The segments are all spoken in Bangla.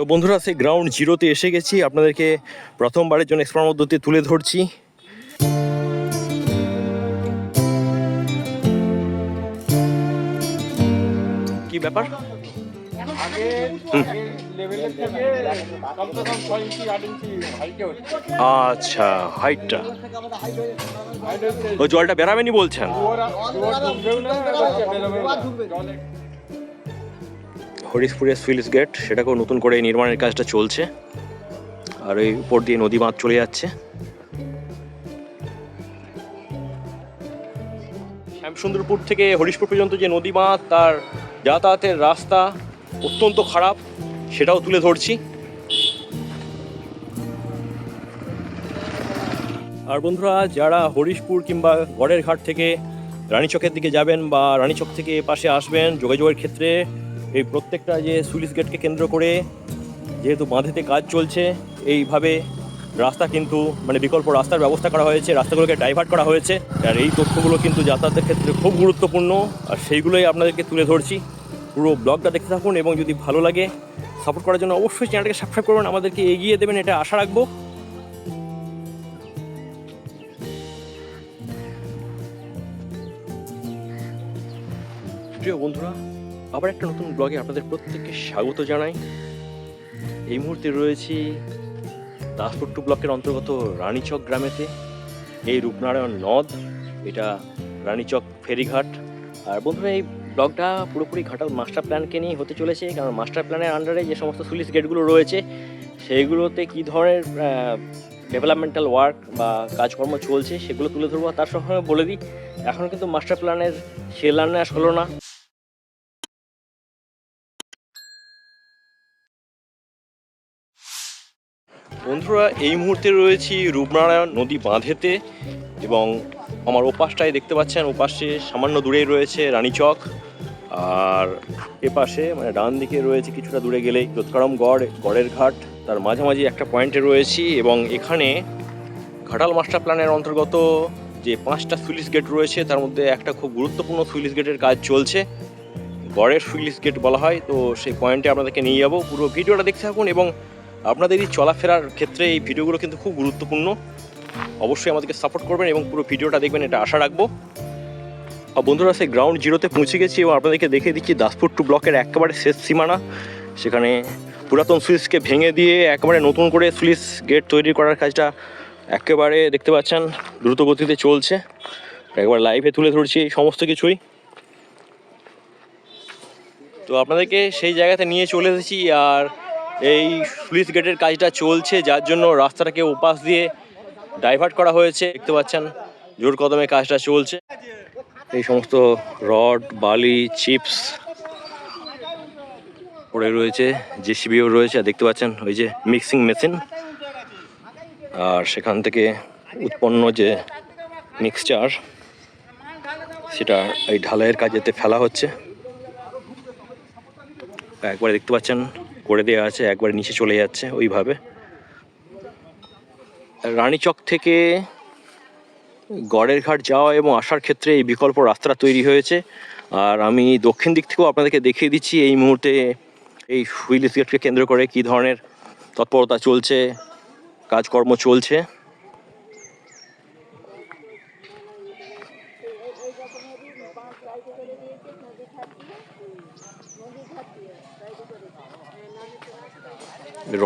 তো বন্ধুরা সেই গ্রাউন্ড জিরোতে এসে গেছি। আপনাদেরকে প্রথমবারের জন্য এক্সপ্লোর মধ্যে তুলে ধরছি। কি ব্যাপার? আচ্ছা হাইটটা ওই জলটা বেরাবেনি বলছেন। হরিশপুরের সুইলস গেট, সেটাকেও নতুন করে নির্মাণের কাজটা চলছে। আর ওই উপর দিয়ে নদী বাঁধ চলে যাচ্ছে। শ্যামসুন্দরপুর থেকে হরিশপুর পর্যন্ত যে নদী বাঁধ, তার যাতায়াতের রাস্তা অত্যন্ত খারাপ, সেটাও তুলে ধরছি। আর বন্ধুরা, যারা হরিশপুর কিংবা গড়ের ঘাট থেকে রানীচকের দিকে যাবেন বা রানীচক থেকে পাশে আসবেন, যোগাযোগের ক্ষেত্রে এই প্রত্যেকটা যে সুলিশ গেটকে কেন্দ্র করে যেহেতু বাঁধেতে কাজ চলছে, এইভাবে রাস্তা কিন্তু মানে বিকল্প রাস্তার ব্যবস্থা করা হয়েছে, রাস্তাগুলোকে ডাইভার্ট করা হয়েছে। আর এই তথ্যগুলো কিন্তু যাতায়াতের ক্ষেত্রে খুব গুরুত্বপূর্ণ। আর সেইগুলোই আপনাদেরকে তুলে ধরছি। পুরো ব্লগটা দেখতে থাকুন এবং যদি ভালো লাগে সাপোর্ট করার জন্য অবশ্যই চ্যানেলটাকে সাবস্ক্রাইব করবেন আমাদেরকে এগিয়ে দেবেন, এটা আশা রাখব। প্রিয় বন্ধুরা আবার একটা নতুন ব্লগে আপনাদের প্রত্যেককে স্বাগত জানাই। এই মুহূর্তে রয়েছি দাসপুর টু ব্লকের অন্তর্গত রানীচক গ্রামেতে। এই রূপনারায়ণ নদ, এটা রানীচক ফেরিঘাট। আর বন্ধুরা, এই ব্লগটা পুরোপুরি ঘাটাল মাস্টার প্ল্যানকে নিয়ে হতে চলেছে, কারণ মাস্টার প্ল্যানের আন্ডারে যে সমস্ত সুলিশ গেটগুলো রয়েছে সেইগুলোতে কী ধরনের ডেভেলপমেন্টাল ওয়ার্ক বা কাজকর্ম চলছে সেগুলো তুলে ধরবো তার সঙ্গে বলে দিই এখনও কিন্তু মাস্টার প্ল্যানের শিলান্যাস হলো না। বন্ধুরা এই মুহূর্তে রয়েছি রূপনারায়ণ নদী বাঁধেতে এবং আমার ওপাশটায় দেখতে পাচ্ছেন, ওপাশে সামান্য দূরেই রয়েছে রানীচক। আর এপাশে মানে ডান দিকে রয়েছে কিছুটা দূরে গেলেই যোৎকারম গড়, গড়ের ঘাট, তার মাঝামাঝি একটা পয়েন্টে রয়েছি এবং এখানে ঘাটাল মাস্টার প্ল্যানের অন্তর্গত যে পাঁচটা সুইলিশ গেট রয়েছে, তার মধ্যে একটা খুব গুরুত্বপূর্ণ সুইলিশ গেটের কাজ চলছে। গড়ের সুইলিশ গেট বলা হয়, তো সেই পয়েন্টে আপনাদেরকে নিয়ে যাব। পুরো ভিডিওটা দেখতে থাকুন এবং আপনাদের এই চলাফেরার ক্ষেত্রে এই ভিডিওগুলো কিন্তু খুব গুরুত্বপূর্ণ। অবশ্যই আমাদেরকে সাপোর্ট করবেন এবং পুরো ভিডিওটা দেখবেন, এটা আশা রাখব। বন্ধুরা, সেই গ্রাউন্ড জিরোতে পৌঁছে গেছি এবং আপনাদেরকে দেখে দিচ্ছি দাসপুর টু ব্লকের একেবারে শেষ সীমানা। সেখানে পুরাতন সুইচকে ভেঙে দিয়ে একেবারে নতুন করে সুইচ গেট তৈরি করার কাজটা একেবারে দেখতে পাচ্ছেন, দ্রুত গতিতে চলছে। একবার লাইভে তুলে ধরছি এই সমস্ত কিছুই। তো আপনাদেরকে সেই জায়গাতে নিয়ে চলে এসেছি, আর এই স্লুইস গেটের কাজটা চলছে, যার জন্য রাস্তাটাকে ওপাশ দিয়ে ডাইভার্ট করা হয়েছে। দেখতে পাচ্ছেন, জোর কদমে কাজটা চলছে। এই সমস্ত রড, বালি, চিপস পড়ে রয়েছে, জেসিবিও রয়েছে। আর দেখতে পাচ্ছেন, ওই যে মিক্সিং মেশিন আর সেখান থেকে উৎপন্ন যে মিক্সচার সেটা এই ঢালাইয়ের কাজেতে ফেলা হচ্ছে। একবারে দেখতে পাচ্ছেন করে দেওয়া আছে, একবার নিচে চলে যাচ্ছে ওইভাবে। রানীচক থেকে গড়ের ঘাট যাওয়া এবং আসার ক্ষেত্রে এই বিকল্প রাস্তা তৈরি হয়েছে। আর আমি দক্ষিণ দিক থেকেও আপনাদেরকে দেখিয়ে দিচ্ছি এই মুহূর্তে এই হুইল স্কেটকে কেন্দ্র করে কী ধরনের তৎপরতা চলছে, কাজকর্ম চলছে।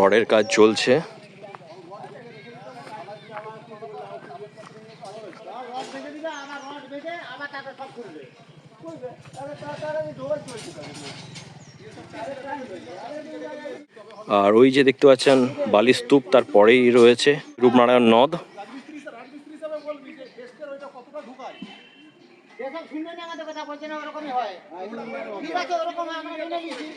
রডের কাজ চলছে। আর ওই যে দেখতে পাচ্ছেন বালি স্তূপ তার পরেই রয়েছে। রূপনারায়ণ নদ। কথা বলছে না, ওরকমই হয়। ঠিক আছে, ওরকম আমরা নিয়েছি।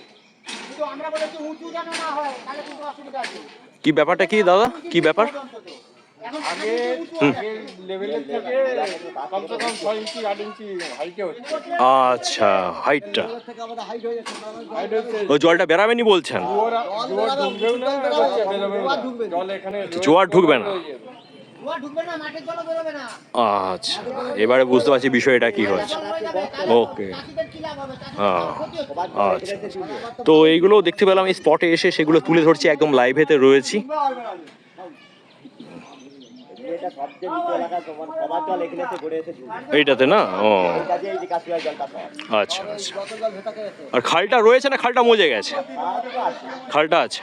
কিন্তু আমরা বলেছি উঁচু যেন না হয় তাহলে কিন্তু অসুবিধা আছে। কি ব্যাপারটা কি দাদা? কি ব্যাপার? আগে আগে লেভেলের থেকে কমসে কম ছয় ইঞ্চি আট ইঞ্চি হাইটে হচ্ছে। আচ্ছা হাইটটা হাইট ওই জলটা বেরাবেনি বলছেন? জোয়ার জোয়ার ঢুকবেও না হচ্ছে বেরোবেও না। জল এখানে জোয়ার ঢুকবে না। আচ্ছা এবারে বুঝতে পারছি বিষয়টা কি হচ্ছে ওকে। ক্ষতি আচ্ছা। তো এইগুলো দেখতে পেলাম, এই স্পটে এসে সেগুলো তুলে ধরছি, একদম লাইভেতে রয়েছি। এইটাতে না? ও। আচ্ছা আচ্ছা। আর খালটা রয়েছে না? খালটা মজে গেছে। খালটা আছে।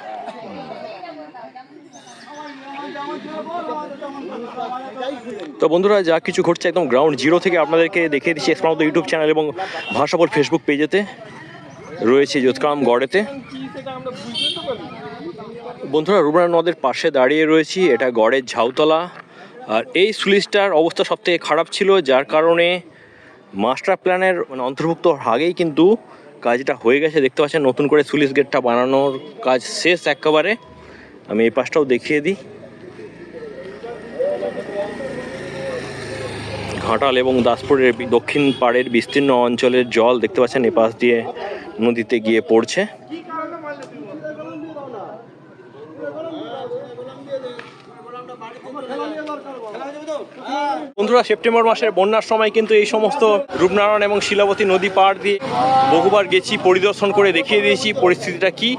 তো বন্ধুরা, যা কিছু ঘটছে একদম গ্রাউন্ড জিরো থেকে আপনাদেরকে দেখিয়ে দিচ্ছি এসমাউদ ইউটিউব চ্যানেল এবং ভাষাবল ফেসবুক পেজেতে রয়েছে যোৎকাম গড়েতে বন্ধুরা রুবরা নদের পাশে দাঁড়িয়ে রয়েছি, এটা গড়ের ঝাউতলা। আর এই স্লুইসটার অবস্থা সবথেকে খারাপ ছিল, যার কারণে মাস্টার প্ল্যানের মানে অন্তর্ভুক্ত আগেই কিন্তু কাজটা হয়ে গেছে। দেখতে পাচ্ছেন, নতুন করে সুলিশ গেটটা বানানোর কাজ শেষ একেবারে। আমি এই পাশটাও দেখিয়ে দিই। ঘাটাল এবং দাসপুরের দক্ষিণ পাড়ের বিস্তীর্ণ অঞ্চলের জল দেখতে পাচ্ছেন, এপাশ দিয়ে নদীতে গিয়ে পড়ছে। বন্ধুরা, সেপ্টেম্বর মাসের বন্যার সময় কিন্তু এই সমস্ত রূপনারায়ণ এবং শিলাবতী নদী পাড় দিয়ে বহুবার গেছি, পরিদর্শন করে দেখিয়ে দিয়েছি, পরিস্থিতিটা কি?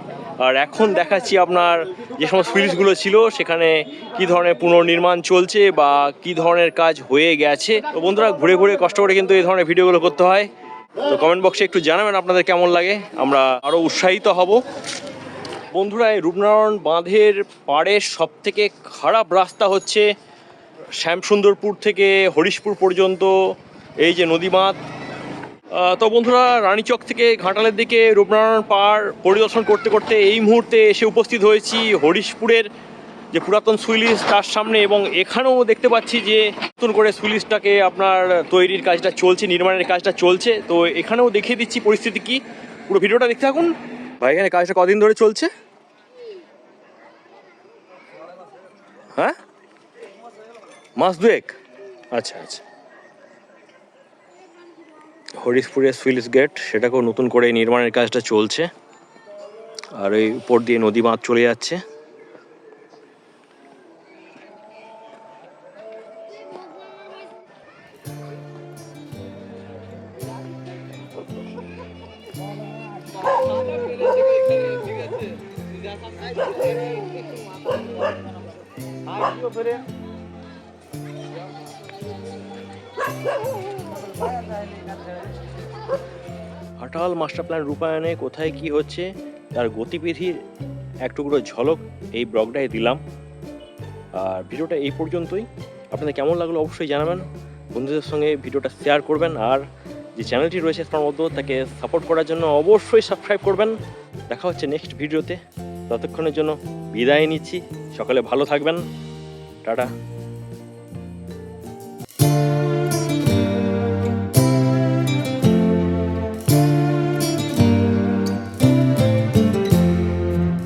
আর এখন দেখাচ্ছি আপনার যে সমস্ত ফিল্ডসগুলো ছিল, সেখানে কি ধরনের পুনর্নির্মাণ চলছে বা কি ধরনের কাজ হয়ে গেছে। তো বন্ধুরা, ঘুরে ঘুরে কষ্ট করে কিন্তু এই ধরনের ভিডিওগুলো করতে হয়। তো কমেন্ট বক্সে একটু জানাবেন আপনাদের কেমন লাগে। আমরা আরও উৎসাহিত হব। বন্ধুরা, এই রূপনারায়ণ বাঁধের পাড়ের সব থেকে খারাপ রাস্তা হচ্ছে শ্যামসুন্দরপুর থেকে হরিশপুর পর্যন্ত। এই যে নদী বাঁধ তো বন্ধুরা, রানীচক থেকে ঘাটালের দিকে রূপনারায়ণ পাড় পরিদর্শন করতে করতে এই মুহূর্তে এসে উপস্থিত হয়েছি হরিশপুরের যে পুরাতন সুইলিশ তার সামনে এবং এখানেও দেখতে পাচ্ছি যে নতুন করে সুইলিশটাকে আপনার তৈরির কাজটা চলছে, নির্মাণের কাজটা চলছে। তো এখানেও দেখিয়ে দিচ্ছি পরিস্থিতি কি। পুরো ভিডিওটা দেখতে থাকুন। ভাই, এখানে কাজটা কদিন ধরে চলছে? হ্যাঁ? মাস দুয়েক? আচ্ছা আচ্ছা। হরিশপুরের সুইলিশ গেট সেটাকেও নতুন করে নির্মাণের কাজটা চলছে। আর এই উপর দিয়ে নদী বাঁধ চলে যাচ্ছে। ঘাটাল মাস্টার প্ল্যান রূপায়ণে কোথায় কি হচ্ছে, তার গতিবিধির এক টুকরো ঝলক এই ব্লগটায় দিলাম। আর ভিডিওটা এই পর্যন্তই। আপনাদের কেমন লাগল অবশ্যই জানাবেন। বন্ধুদের সঙ্গে ভিডিওটা শেয়ার করবেন। আর যে চ্যানেলটি রয়েছে তার মধ্যে তাকে সাপোর্ট করার জন্য অবশ্যই সাবস্ক্রাইব করবেন। দেখা হচ্ছে নেক্সট ভিডিওতে। ততক্ষণের জন্য বিদায় নিচ্ছি। সকালে ভালো থাকবেন। টাটা।